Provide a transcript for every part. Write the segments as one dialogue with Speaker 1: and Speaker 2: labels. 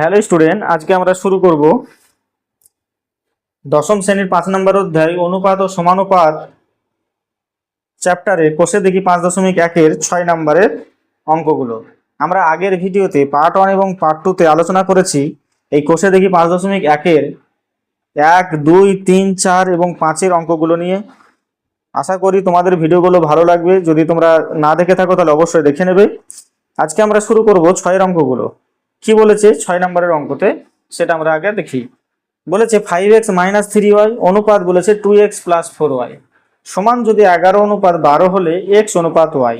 Speaker 1: Hello student, আজকে আমরা শুরু করব দশম শ্রেণির পাঁচ নম্বর অধ্যায়, অনুপাত ও সমানুপাত চ্যাপ্টারে কোষে দেখি পাঁচ দশমিক একের ছয় নম্বরের অঙ্কগুলো। আমরা আগের ভিডিওতে পার্ট ওয়ান এবং পার্ট টুতে আলোচনা করেছি, এই কোষে দেখি পাঁচ দশমিক একের এক, দুই, তিন, চার এবং পাঁচের অঙ্কগুলো নিয়ে। আশা করি তোমাদের ভিডিওগুলো ভালো লাগবে। যদি তোমরা না দেখে থাকো তাহলে অবশ্যই দেখে নেবে। আজকে আমরা শুরু করব ছয়ের অঙ্কগুলো। কি বলেছে ছয় নম্বরের অঙ্কতে? সেটা আমরা আগে দেখি। বলেছে five X minus three Y অনুপাত বলেছে two X plus four Y সমান যদি এগারো অনুপাত বারো হলে এক্স অনুপাত ওয়াই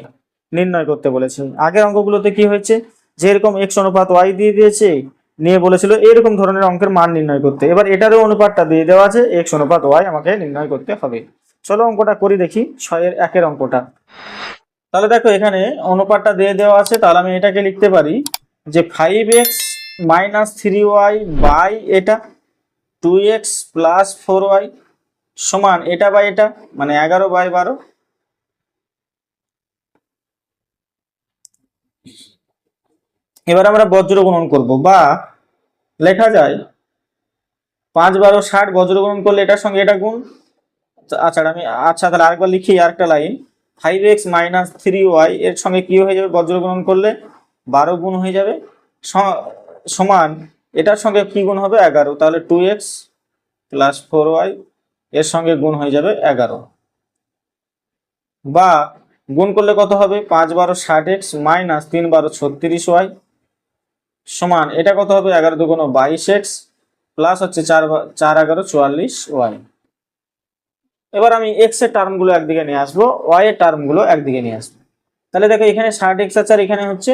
Speaker 1: নির্ণয় করতে বলেছে। আগের অঙ্কগুলোতে কি হয়েছে? যে এরকম এক্স অনুপাত ওয়াই দিয়ে দিয়েছে, নিয়ে বলেছিল এরকম ধরনের অঙ্কের মান নির্ণয় করতে। এবার এটারও অনুপাতটা দিয়ে দেওয়া আছে এক্স অনুপাত ওয়াই আমাকে নির্ণয় করতে হবে। চলো অঙ্কটা করি দেখি, ছয়ের একের অঙ্কটা। তাহলে দেখো এখানে অনুপাতটা দিয়ে দেওয়া আছে, তাহলে আমি এটাকে লিখতে পারি যে five X minus three Y by এটা two X plus four Y সমান এটা বাই এটা মানে এগারো বাই বারো। এবার আমরা বজ্র গুণন করব, বা লেখা যায় পাঁচ বারো ষাট বজ্র করলে এটার সঙ্গে এটা গুণ। আচ্ছা আমি আচ্ছা তাহলে আরেকবার লিখি, আরেকটা line. Five X minus three Y এর সঙ্গে কি হয়ে যাবে? বজ্র করলে বারো গুণ হয়ে যাবে। সমান এটার সঙ্গে কি গুণ হবে? এগারো। তাহলে two X plus four Y এর সঙ্গে গুণ হয়ে যাবে এগারো। বা গুণ করলে কত হবে? পাঁচ বারো ষাট এক্স মাইনাস তিন বারো ছত্রিশ ওয়াই সমান এটা কত হবে? এগারো দুগুণ বাইশ এক্স প্লাস হচ্ছে চার চার এগারো চুয়াল্লিশ ওয়াই এবার আমি এক্সের টার্মগুলো একদিকে নিয়ে আসব ওয়াই এর টার্মগুলো একদিকে নিয়ে আসব। তাহলে দেখো এখানে ষাট এক্স আছে আর এখানে হচ্ছে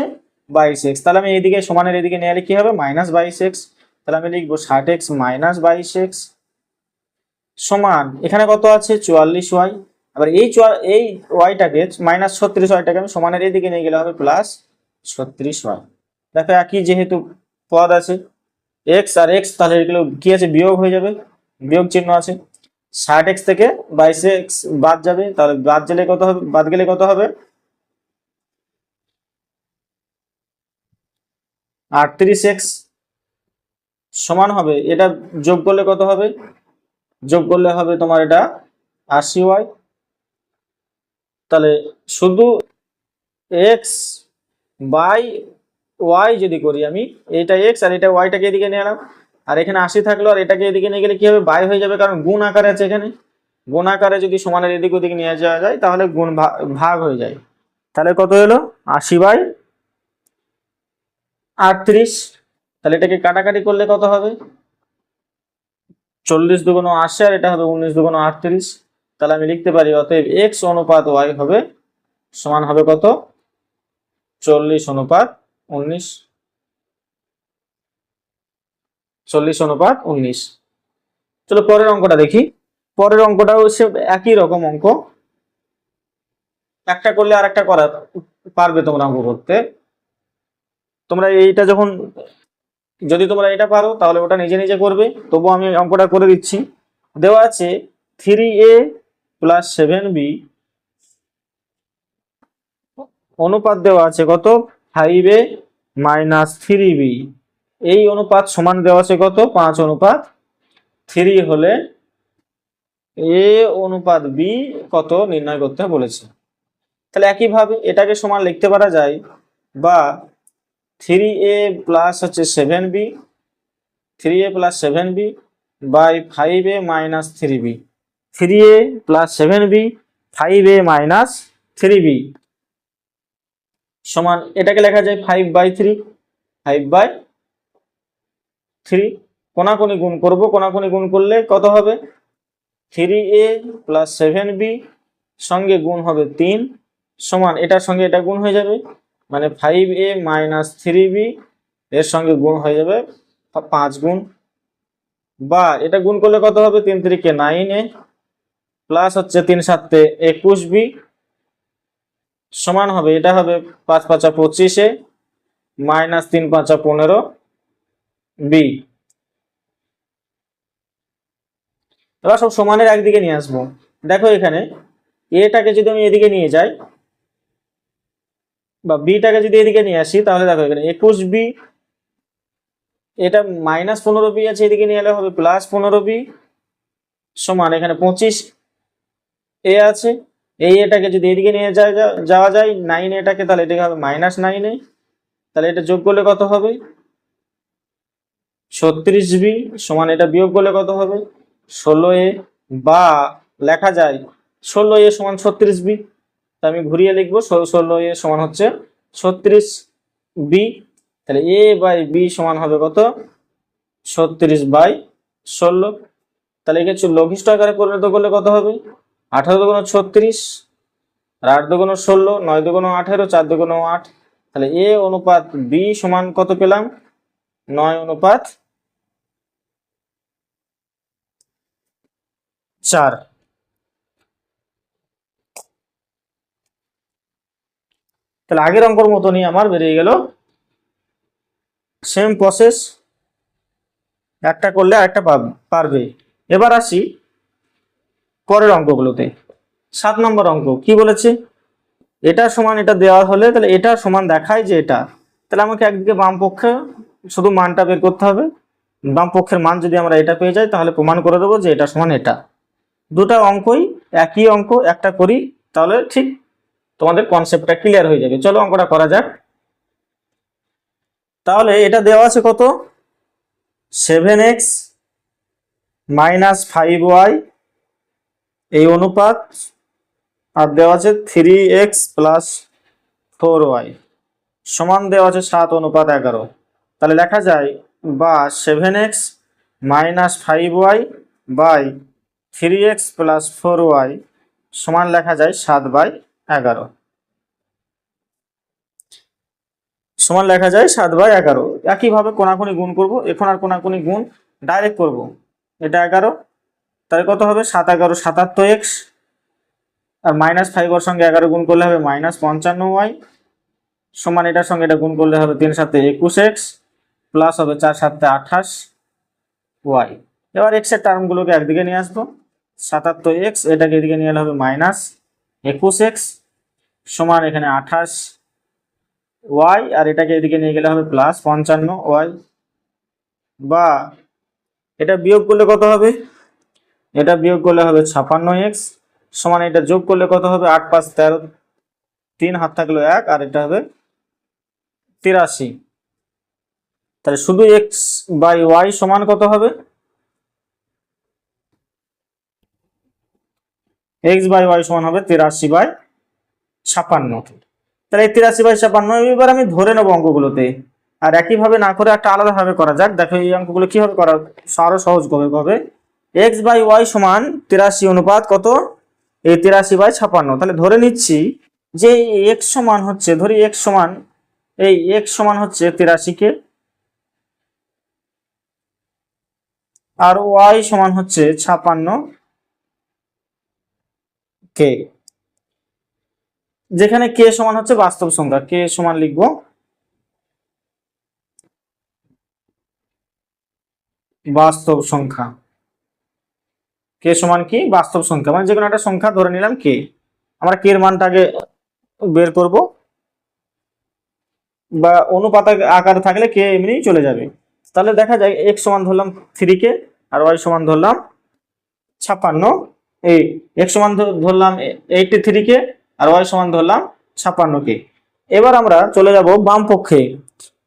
Speaker 1: বাইশ এক্স। তাহলে আমি এইদিকে সমানের এদিকে নিয়ে কি হবে? মাইনাস বাইশ এক্স। তাহলে আমি লিখব ষাট এক্স মাইনাস বাইশ এক্স সমান, এখানে কত আছে? চুয়াল্লিশ ওয়াই। আবার এই এই ওয়াইটাকে মাইনাস ছত্রিশ ওয়াইটাকে আমি সমানের এদিকে নিয়ে গেলে হবে প্লাস ছত্রিশ ওয়াই। দেখো একই যেহেতু পদ আছে, এক্স আর এক্স, তাহলে এগুলো কি আছে? বিয়োগ হয়ে যাবে, বিয়োগ চিহ্ন আছে। ষাট এক্স থেকে বাইশ এক্স বাদ যাবে, তাহলে বাদ গেলে কত হবে? বাদ গেলে কত হবে? আটত্রিশ এক্স সমান হবে, এটা যোগ করলে কত হবে? যোগ করলে হবে তোমার এটা আশি ওয়াই। তাহলে শুধু এক্স বাই ওয়াই যদি করি আমি, এটা এক্স আর এটা ওয়াইটাকে এদিকে নিয়ে এলাম। আর এখানে আশি থাকল, আর এটাকে এদিকে নিয়ে গেলে কি হবে? বাই হয়ে যাবে, কারণ গুণ আকারে আছে এখানে। গুণ আকারে যদি সমানের এদিক ওদিক নিয়ে যাওয়া যায়, তাহলে গুণ ভাগ হয়ে যায়। তাহলে কত হলো? আশি বাই আটত্রিশ। তাহলে এটাকে কাটাকাটি করলে কত হবে? চল্লিশ দুগুণ আশি আর এটা হবে উনিশ দুগুণ আটত্রিশ। তাহলে আমি লিখতে পারি, অতএব এক্স অনুপাত ওয়াই হবে সমান হবে কত? চল্লিশ অনুপাত উনিশ। চল্লিশ অনুপাত উনিশ। চলো পরের অঙ্কটা দেখি। পরের অঙ্কটাও হচ্ছে একই রকম অঙ্ক। একটা করলে আর একটা করা পারবে তোমরা অঙ্ক করতে। তোমরা এইটা যখন, যদি তোমরা এটা পারো, তাহলে ওটা নিজে নিজে করবে। তবু আমি অঙ্কটা করে দিচ্ছি। দেওয়া আছে three A plus seven B অনুপাত দেওয়া আছে কত? Five A minus three B এই অনুপাত সমান দেওয়া আছে কত? পাঁচ অনুপাত থ্রি হলে এ অনুপাত বি কত নির্ণয় করতে বলেছে। তাহলে একইভাবে এটাকে সমান লিখতে পারা যায় বা থ্রি এ প্লাস হচ্ছে seven B, three A plus seven B by five A minus three B. Three A plus seven B, five A minus three B. সমান, এটাকে লেখা যায় five by three, five by three. কোনাকুনি গুণ করব, কোনাকুনি গুণ করলে কত হবে? Three A plus seven B সঙ্গে গুণ হবে তিন। সমান, এটার সঙ্গে এটা গুণ হয়ে যাবে। মানে five A minus three B এর সঙ্গে গুণ হয়ে যাবে পাঁচ গুণ। বা এটা গুণ করলে কত হবে? তিন তিরিকে নাইন এ প্লাস হচ্ছে তিন সাতে একুশ বি সমান হবে। এটা হবে পাঁচ পাঁচা পঁচিশে মাইনাস তিন পাঁচা পনেরো বি এবার সব সমানের একদিকে নিয়ে আসব। দেখো এখানে এটাকে যদি আমি এদিকে নিয়ে যাই বা বিটাকে যদি এদিকে নিয়ে আসি, তাহলে দেখো এখানে একুশ বি এটা মাইনাস পনেরো বি আছে, এদিকে নিয়ে এলে হবে প্লাস পনেরো বি সমান এখানে পঁচিশ এ আছে। এই এটাকে যদি এদিকে নিয়ে যাওয়া যায় নাইন এটাকে তাহলে এটাকে হবে মাইনাস নাইন তাহলে এটা যোগ করলে কত হবে? ছত্রিশ বি সমান এটা বিয়োগ করলে কত হবে? ষোলো এ বা লেখা যায় ষোলো এ সমান ছত্রিশ বি আমি ঘুরিয়ে লিখব ষোলো ষোলো এ সমান হচ্ছে ছত্রিশ বি তাহলে এ বাই বি সমান হবে কত? ছত্রিশ বাই ষোলো। তাহলে একে লঘিষ্ঠ আকারে পরিণত করলে কত হবে? আঠারো দুগুণ ছত্রিশ, আর আট দুগুণ ষোলো, নয় দুগুণ আঠেরো, চার দুগুণ আট। তাহলে এ অনুপাত বি সমান কত পেলাম? নয় অনুপাত চার। তাহলে আগের অঙ্কর মতনই আমার বেরিয়ে গেল। সেম প্রসেস একটা করলে আরেকটা পারবে। এবার আসি পরের অঙ্কগুলোতে। সাত নম্বর অঙ্ক কি বলেছে? এটা সমান এটা দেওয়া হলে তাহলে এটা সমান দেখায় যে এটা। তাহলে আমাকে একদিকে বাম পক্ষে শুধু মানটা বের করতে হবে। বাম পক্ষের মান যদি আমরা এটা পেয়ে যাই তাহলে প্রমাণ করে দেবো যে এটা সমান এটা। দুটা অঙ্কই একই অঙ্ক, একটা করি তাহলে ঠিক তোমাদের কনসেপ্টটা ক্লিয়ার হয়ে যাবে। চলো অঙ্কটা করা যাক। তাহলে এটা দেওয়া আছে কত? Seven X minus five Y এই অনুপাত, আর দেওয়া আছে three X plus four Y সমান দেওয়া আছে সাত, অনুপাত এগারো। তাহলে লেখা যায়, বা seven X minus five Y by three X plus four Y সমান লেখা যায় সাত বাই এগারো। সমান লেখা যায় সাত বাই এগারো। একইভাবে কোনাকুনি গুণ করব, এখন আর কোনাকুনি গুণ ডাইরেক্ট করব। এটা এগারো, তাহলে কত হবে? সাত এগারো, সাতাত্তর এক্স। আর মাইনাস ফাইভ ওর সঙ্গে এগারো গুণ করলে হবে মাইনাস পঞ্চান্ন ওয়াই সমান এটার সঙ্গে এটা গুণ করলে হবে তিন সাথে একুশ এক্স প্লাস হবে চার সাথে আঠাশ ওয়াই এবার এক্সের টার্মগুলোকে একদিকে নিয়ে আসব। সাতাত্তর এক্স, এটাকে এদিকে নিয়ে এলে হবে মাইনাস একুশ এক্স সমান এখানে আঠাশ ওয়াই আর এটাকে এদিকে নিয়ে গেলে হবে প্লাস পঞ্চান্ন ওয়াই বা এটা বিয়োগ করলে কত হবে? এটা বিয়োগ করলে হবে ছাপান্ন এক্স সমান এটা যোগ করলে কত হবে? আট পাঁচ তেরো তিন হাত থাকল এক, আর এটা হবে তিরাশি। তাহলে শুধু এক্স বাই ওয়াই সমান কত হবে? এক্স বাই ওয়াই সমান হবে তিরাশি বাই ছাপান্ন। তাহলে এই তিরাশি বাই ছাপান্ন, এবার আমি ধরে নেব অঙ্কগুলোতে। আর একইভাবে না করে একটা আলাদাভাবে করা যাক। দেখো এই অঙ্কগুলো কীভাবে করা আরও সহজ হবে হবে এক্স বাই ওয়াই সমান তিরাশি অনুপাত কত? এই তিরাশি বাই ছাপান্ন। তাহলে ধরে নিচ্ছি যে এক্স সমান হচ্ছে, ধরি এক্স সমান, এই এক্স সমান হচ্ছে তিরাশিকে। আর ওয়াই সমান হচ্ছে ছাপান্ন। কে? যেখানে কে সমান হচ্ছে বাস্তব সংখ্যা। কে সমান লিখব? বাস্তব সংখ্যা। কে সমান কি? বাস্তব সংখ্যা। মানে যে কোনো একটা সংখ্যা ধরে নিলাম কে। আমরা কে এর মানটা আগে বের করব। বা অনুপাত আকারে থাকলে কে এমনি চলে যাবে। তাহলে দেখা যায় এক্স সমান ধরলাম থ্রি কে, আর ওয়াই সমান ধরলাম ছাপ্পান্ন। এই এক্স সমান ধরলাম এইটটি থ্রি কে আর ওয়াই সমান ধরলাম ছাপ্পান্ন কে এবার আমরা চলে যাব বাম পক্ষে।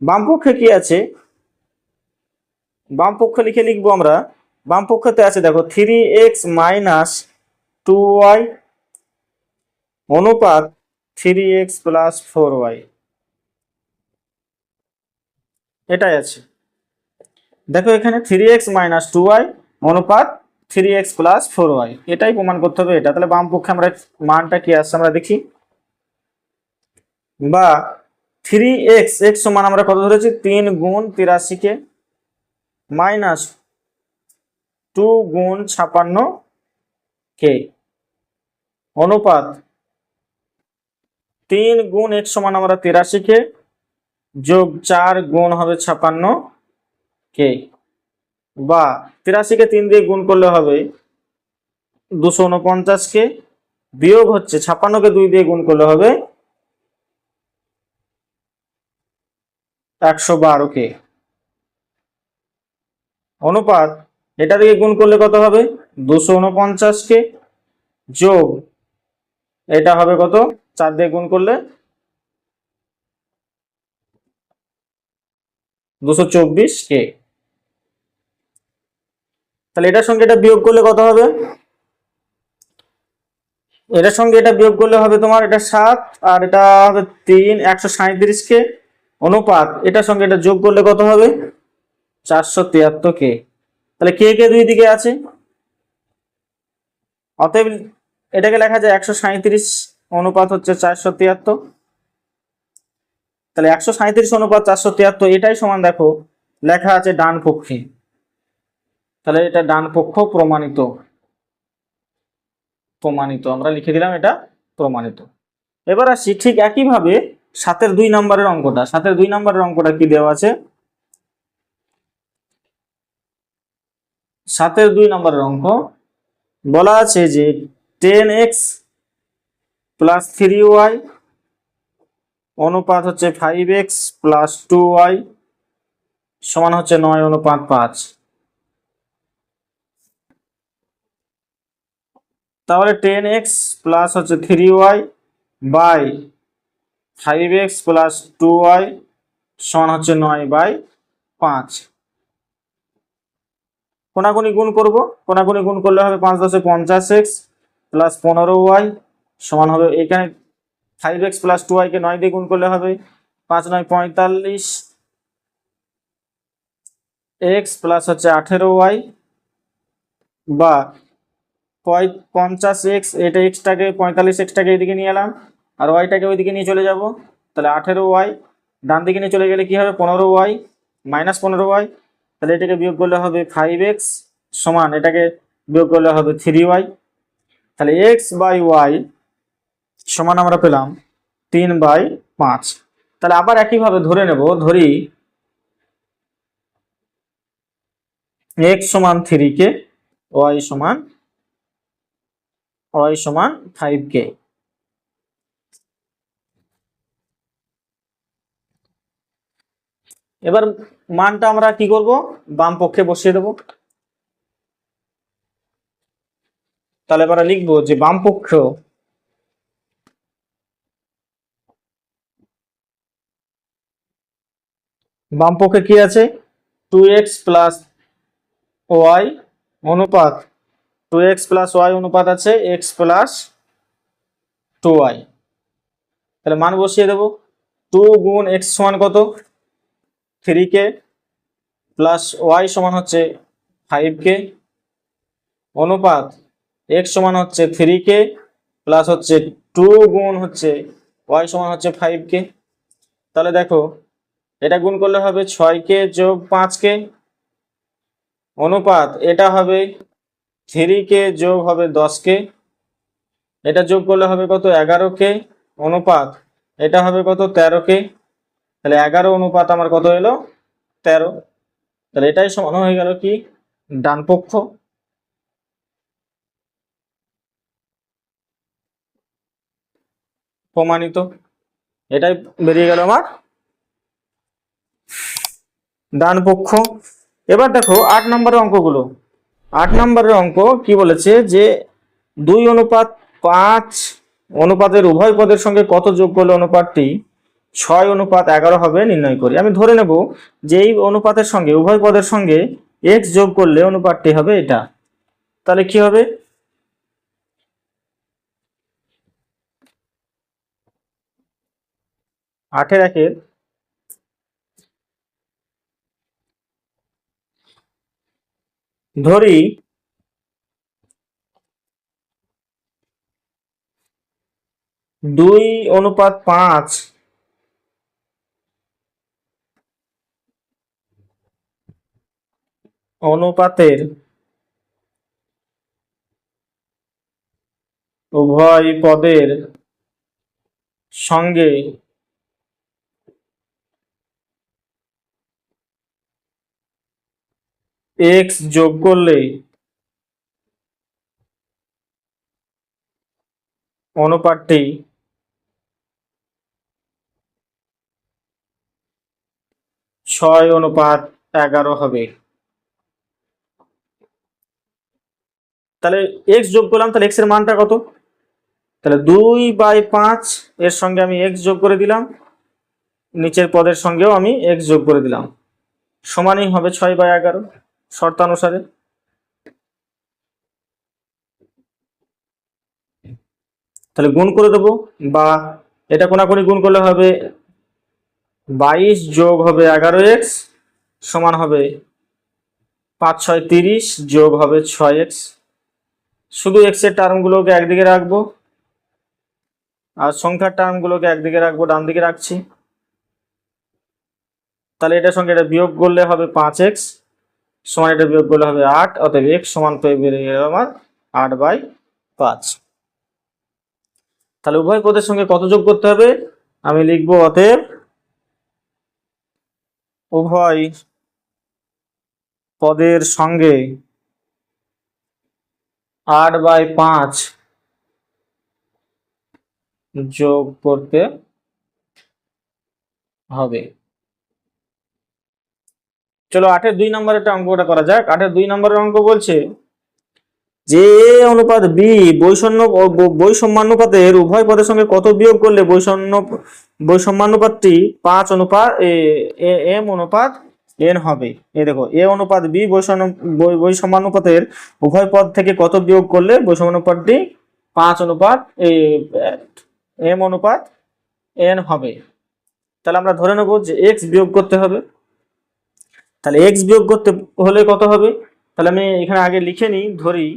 Speaker 1: বাম পক্ষে কি আছে? বাম পক্ষে লিখে লিখব আমরা। বাম পক্ষতে আছে দেখো three X minus two Y অনুপাত three X plus four Y এটাই আছে। দেখো এখানে three X minus two Y অনুপাত three X plus four Y এটাই প্রমাণ করতে হবে এটা। তাহলে বাম পক্ষে আমরা মানটা কি আসছে আমরা দেখি। বা থ্রি এক্স এক্স সমান আমরা কত ধরেছি? তিন গুণ তিরাশিকে মাইনাস টু গুণ ছাপান্ন কে। অনুপাত তিন গুণ এক সমান আমরা তিরাশি কে যোগ চার গুণ হবে ছাপান্ন কে। বা তিরাশিকে তিন দিয়ে গুণ করলে হবে দুশো উনপঞ্চাশ কে বিয়োগ হচ্ছে ছাপান্নকে দুই দিয়ে গুণ করলে হবে একশো বারো কে অনুপাত, এটা দিয়ে গুণ করলে কত হবে? দুশো উনপঞ্চাশকে যোগ, এটা হবে কত? চার দিয়ে গুণ করলে দুশো চব্বিশ কে তাহলে এটার সঙ্গে এটা বিয়োগ করলে কত হবে? এটার সঙ্গে এটা বিয়োগ করলে হবে তোমার এটা সাত, আর এটা হবে তিন, একশো সাঁত্রিশ কে অনুপাত। এটার সঙ্গে এটা যোগ করলে কত হবে? চারশো তিয়াত্তর কে তাহলে কে কে দুই দিকে আছে? অতএব এটাকে লেখা যায় একশো সাঁত্রিশ অনুপাত হচ্ছে চারশো তিয়াত্তর। তাহলে একশো সাঁত্রিশ অনুপাত চারশো তিয়াত্তর, এটাই সমান দেখো, লেখা আছে ডান পক্ষে। তাহলে এটা ডান পক্ষ প্রমাণিত। প্রমাণিত, আমরা লিখে দিলাম এটা প্রমাণিত। এবার আসি ঠিক একইভাবে সাতের দুই নম্বরের অঙ্কটা। সাতের দুই নম্বরের অঙ্কটা কি দেওয়া আছে? সাতের দুই নম্বরের অঙ্ক। বলা আছে যে ten X plus three Y অনুপাত হচ্ছে five X plus two Y সমান হচ্ছে নয় অনুপাত পাঁচ। তাহলে টেন এক্স প্লাস হচ্ছে three Y by five X plus two Y সমান হচ্ছে নয় বাই পাঁচ। কোনাকুনি গুণ করব। কোনাকুনি গুণ করলে হবে পাঁচ দশে পঞ্চাশ এক্স প্লাস পনেরো ওয়াই সমান হবে এখানে ফাইভ এক্স প্লাস টু ওয়াইকে নয় দিয়ে গুণ করলে হবে পাঁচ নয় পঁয়তাল্লিশ। এক্স প্লাস হচ্ছে আঠেরো ওয়াই বা পঞ্চাশ এক্স এটা এক্সটাকে পঁয়তাল্লিশ এক্সটাকে এদিকে নিয়ে এলাম, আর ওয়াইটাকে ওইদিকে নিয়ে চলে যাব। তাহলে আঠেরো ওয়াই ডান দিকে নিয়ে চলে গেলে কি হবে? পনেরো ওয়াই মাইনাস পনেরো ওয়াই তাহলে এটাকে বিয়োগ করলে হবে ফাইভ এক্স সমান, এটাকে বিয়োগ করলে হবে থ্রি ওয়াই তাহলে এক্স বাই ওয়াই সমান আমরা পেলাম তিন বাই পাঁচ। তাহলে আবার একইভাবে ধরে নেব, ধরি এক্স সমান থ্রি কে ওয়াই সমান ওয়াই সমান ফাইভ কে এবার মানটা আমরা কি করব? বাম পক্ষে বসিয়ে দেব। তাহলে এবার লিখব যে বাম পক্ষ বাম পক্ষে কি আছে? টু এক্স প্লাস ওয়াই অনুপাত টু এক্স প্লাস ওয়াই অনুপাত আছে এক্স প্লাস টু ওয়াই তাহলে মান বসিয়ে দেবো। টু গুণ এক্স সমান কত? থ্রি কে প্লাস ওয়াই সমান হচ্ছে ফাইভ কে অনুপাত এক্স সমান হচ্ছে থ্রি কে প্লাস হচ্ছে টু গুণ হচ্ছে ওয়াই সমান হচ্ছে ফাইভ কে তাহলে দেখো, এটা গুণ করলে হবে ছয় কে যোগ পাঁচ কে অনুপাত এটা হবে থ্রি কে যোগ হবে দশ কে এটা যোগ করলে হবে কত? এগারো কে অনুপাত, এটা হবে কত? তেরো কে তাহলে এগারো অনুপাত আমার কত এলো তেরো। তাহলে এটাই সমান হয়ে গেল কি? ডান পক্ষ। প্রমাণিত। এটাই বেরিয়ে গেল আমার ডান পক্ষ। এবার দেখো আট নম্বরের অঙ্কগুলো। আট নম্বরের অঙ্ক কি বলেছে যে দুই অনুপাত পাঁচ অনুপাতের উভয় পদের সঙ্গে কত যোগ করলে অনুপাতটি ছয় অনুপাত এগারো হবে নির্ণয় করি। আমি ধরে নেব যে এই অনুপাতের সঙ্গে, উভয় পদের সঙ্গে এক্স যোগ করলে অনুপাতটি হবে এটা। তাহলে কি হবে? আটের একের ধরি দুই অনুপাত পাঁচ অনুপাতের উভয় পদের সঙ্গে এক্স যোগ করলে অনুপাতটি ছয় অনুপাত এগারো হবে। তাহলে এক্স যোগ করলাম, তাহলে এক্সের মানটা কত? তাহলে দুই বাই পাঁচ, এর সঙ্গে আমি এক্স যোগ করে দিলাম। নিচের পদের সঙ্গেও আমি এক্স যোগ করে দিলাম। সমানই হবে ছয় বাই এগারো। শর্তানুসারে। তাহলে গুণ করে দেবো বা এটা কোনাকুনি গুণ করলে হবে বাইশ যোগ হবে এগারো এক্স সমান হবে পাঁচ ছয় তিরিশ যোগ হবে ছয় এক্স। শুধু এক্সের টার্মগুলোকে একদিকে রাখব আর সংখ্যার টার্মগুলোকে একদিকে রাখব ডান দিকে রাখছি। তাহলে এটার সঙ্গে এটা বিয়োগ করলে হবে পাঁচ এক্স। সমান এটা বিয়োগ করলে হবে আট, অতএব এক্স সমান পেয়ে বেরিয়ে গেল আমার আট বাই পাঁচ। তাহলে উভয় পদের সঙ্গে কত যোগ করতে হবে? আমি লিখব অতএব উভয় পদের সঙ্গে আট বাই পাঁচ যোগ করতে হবে। চলো আটের দুই নম্বরের অঙ্কটা করা যাক। আটের দুই নম্বরের অঙ্ক বলছে যে এ অনুপাত বি বৈষণ্য ও বৈষম্যানুপাতের উভয় পদের সঙ্গে কত বিয়োগ করলে বৈষণ্য বৈষম্যানুপাতটি পাঁচ অনুপাত এম অনুপাত এন হবে? এ দেখো, এ অনুপাত বি বৈষণ্য বৈ- বৈষম্যানুপাতের উভয় পদ থেকে কত বিয়োগ করলে বৈষম্যানুপাতটি পাঁচ অনুপাত এম অনুপাত এন হবে? তাহলে আমরা ধরে নেব যে এক্স বিয়োগ করতে হবে। তাহলে এক্স বিয়োগ করতে হলে কত হবে? তাহলে আমি এখানে আগে লিখে নিই, ধরি।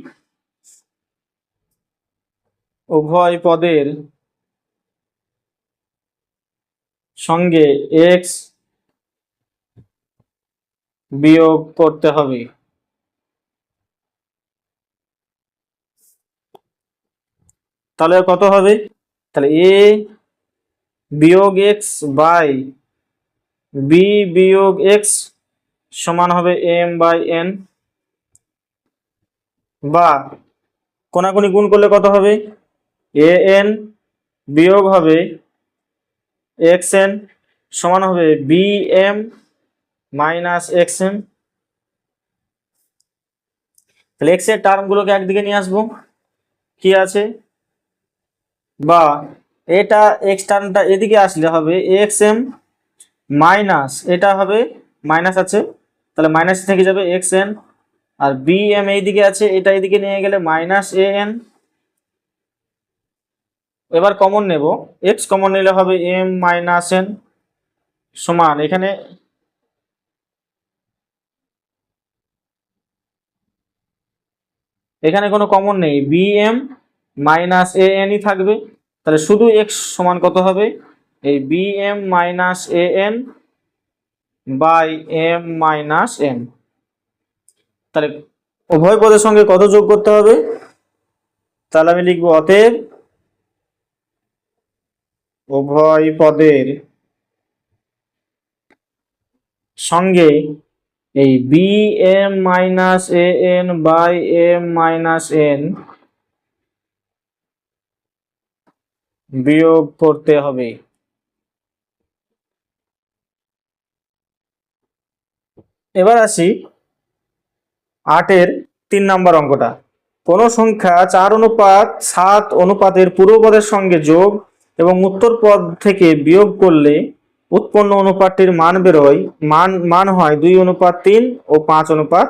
Speaker 1: উভয় পদের সঙ্গে এক্স বিয়োগ করতে হবে। তাহলে কত হবে? তাহলে এ বিয়োগ এক্স বাই বি বিয়োগ এক্স সমান হবে এম বাই এন বা কোনাকুনি গুণ করলে কত হবে? এ এন বিয়োগ হবে এক্স এন সমান হবে B M minus X N তাহলে টার্মগুলোকে একদিকে নিয়ে আসব। কি আছে? বা এটা এক্স টার্মটা এদিকে আসলে হবে এক্স এম মাইনাস এটা হবে মাইনাস আছে। তাহলে মাইনাস থেকে যাবে এক্স এন আর বি এম এইদিকে আছে, এটা এইদিকে নিয়ে গেলে মাইনাস এ এন এবার কমন নেব এক্স কমন নিলে হবে এম মাইনাস এন সমান, এখানে এখানে কোনো কমন নেই বি এম মাইনাস এ এনই থাকবে। তাহলে শুধু এক্স সমান কত হবে? এই B M minus A N by M minus N তাহলে উভয় পদের সঙ্গে কত যোগ করতে হবে? তাহলে আমি লিখব অতএব উভয় পদের সঙ্গে এই B M minus A N by M minus N বিয়োগ করতে হবে। এবার আসি আটের তিন নম্বর অঙ্কটা। কোন সংখ্যা চার অনুপাত সাত অনুপাতের পূর্বপদের সঙ্গে যোগ এবং উত্তর পদ থেকে বিয়োগ করলে উৎপন্ন অনুপাতটির মান বেরোয়। মান মান হয় দুই অনুপাত তিন ও পাঁচ অনুপাত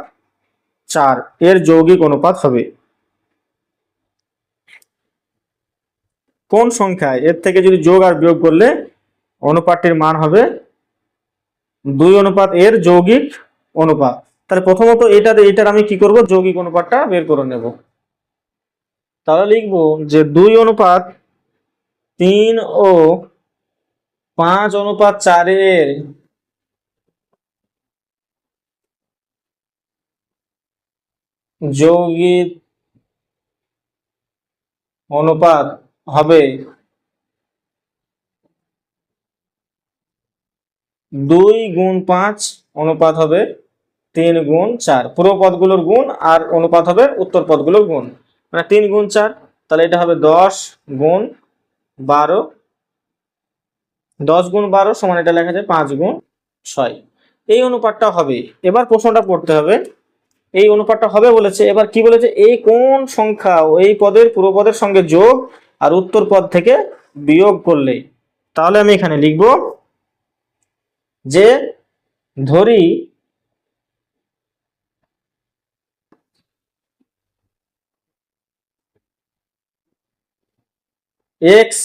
Speaker 1: চার। এর যৌগিক অনুপাত হবে। কোন সংখ্যায়? এর থেকে যদি যোগ আর বিয়োগ করলে অনুপাতটির মান হবে দুই অনুপাত। এর যৌগিক অনুপাত। তাহলে প্রথমত এটাতে, এটার আমি কি করব? যৌগিক অনুপাতটা বের করে নেব। তাহলে লিখব যে দুই অনুপাত তিন ও পাঁচ অনুপাত চারের যৌগিক অনুপাত হবে দুই গুণ পাঁচ অনুপাত হবে তিন গুণ চার। পুরো পদগুলোর গুণ আর অনুপাত হবে উত্তর পদগুলোর গুণ। মানে তিন গুণ চার, তাহলে এটা হবে দশ গুণ বারো। দশ গুণ বারো সমান এটা লেখা যায় পাঁচ গুণ ছয়। এই অনুপাতটা হবে। এবার প্রশ্নটা পড়তে হবে। এই অনুপাতটা হবে বলেছে, এবার কি বলেছে? এই কোন সংখ্যা এই পদের পূর্ব পদের সঙ্গে যোগ আর উত্তর পদ থেকে বিয়োগ করলে? তাহলে আমি এখানে লিখব যে ধরি এক্স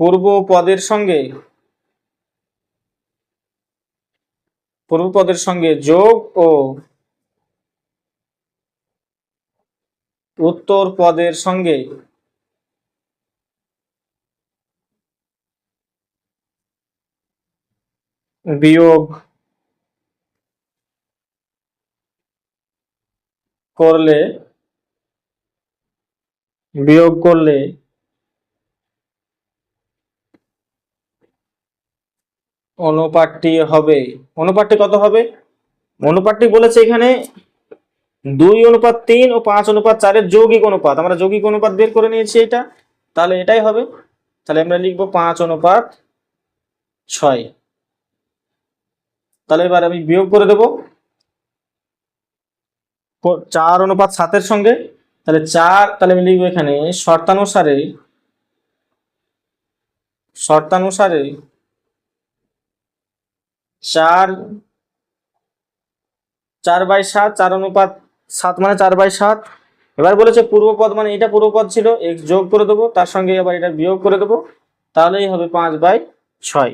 Speaker 1: পূর্ব পদের সঙ্গে পূর্ব পদের সঙ্গে যোগ ও উত্তর পদের সঙ্গে বিয়োগ করলে বিয়োগ করলে অনুপাতটি হবে, অনুপাতটি কত হবে? অনুপাতটি বলেছে এখানে দুই অনুপাত তিন ও পাঁচ অনুপাত চারের যৌগিক অনুপাত। আমরা যৌগিক অনুপাত বের করে নিয়েছি এটা। তাহলে এটাই হবে। তাহলে আমরা লিখব পাঁচ অনুপাত ছয়। তাহলে এবার আমি বিয়োগ করে দেব। চার অনুপাত সাতের সঙ্গে তাহলে চার, তাহলে আমি লিখব এখানে শর্তানুসারে শর্তানুসারে চার চার বাই সাত, চার অনুপাত সাত মানে চার বাই সাত। এবার বলেছে পূর্বপদ মানে এটা পূর্বপদ ছিল, এক্স যোগ করে দেবো, তার সঙ্গে এবার এটা বিয়োগ করে দেবো, তাহলেই হবে পাঁচ বাই ছয়।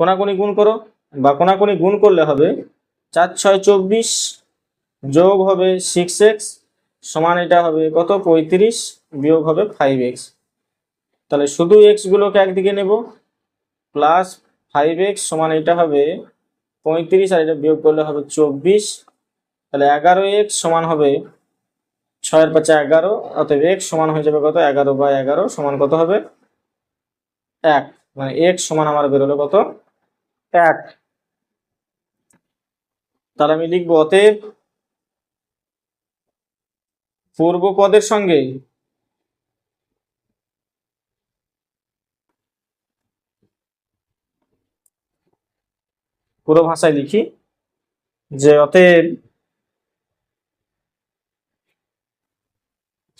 Speaker 1: কোনাকুনি গুণ করো, বা কোনাকুনি গুণ করলে হবে চার ছয় চব্বিশ যোগ হবে সিক্স এক্স সমান এটা হবে কত? পঁয়ত্রিশ বিয়োগ হবে ফাইভ এক্স তাহলে শুধু এক্স গুলোকে একদিকে নেব প্লাস ফাইভ এক্স সমান এটা হবে পঁয়ত্রিশ, আর এটা বিয়োগ করলে হবে চব্বিশ। তাহলে এগারো এক্স সমান হবে ছয়ের পাঁচে এগারো, অতএব এক্স সমান হয়ে যাবে কত? এগারো বাই এগারো সমান কত হবে? এক। মানে এক্স সমান আমার বেরোলো কত? এক। তাহলে আমি লিখব, অতএব পূর্ব পদের সঙ্গে। পুরো ভাষায় লিখি, যে অতএব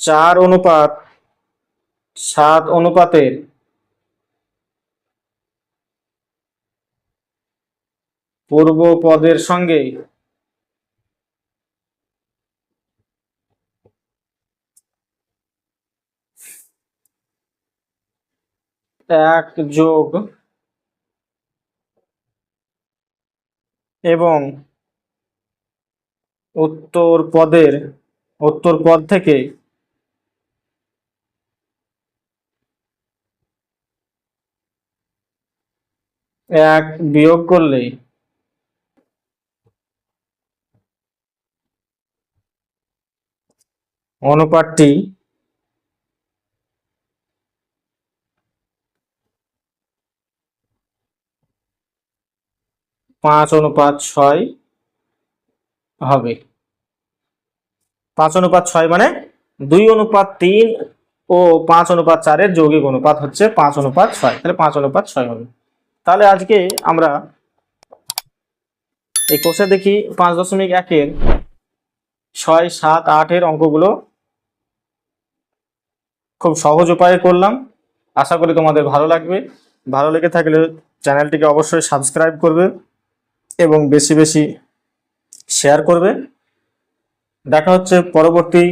Speaker 1: চার অনুপাত, সাত অনুপাতের পূর্ব পদের সঙ্গে এক যোগ এবং উত্তর পদের উত্তর পদ থেকে এক বিয়োগ করলে অনুপাতটি পাঁচ অনুপাত ছয় হবে। পাঁচ অনুপাত ছয় মানে দুই অনুপাত তিন ও পাঁচ অনুপাত চারের যৌগিক অনুপাত হচ্ছে পাঁচ অনুপাত ছয়। তাহলে পাঁচ অনুপাত ছয় হবে। তাহলে আজকে আমরা এই কোষে দেখি পাঁচ দশমিক একের ছয়, সাত, আটের অঙ্কগুলো খুব সহজ উপায়ে করলাম। আশা করি তোমাদের ভালো লাগবে। ভালো লেগে থাকলে চ্যানেলটিকে অবশ্যই সাবস্ক্রাইব করবে। এবং বেশি বেশি শেয়ার করবে। দেখা হচ্ছে পরবর্তী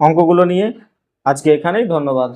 Speaker 1: অঙ্কগুলো নিয়ে। আজকে এখানেই ধন্যবাদ।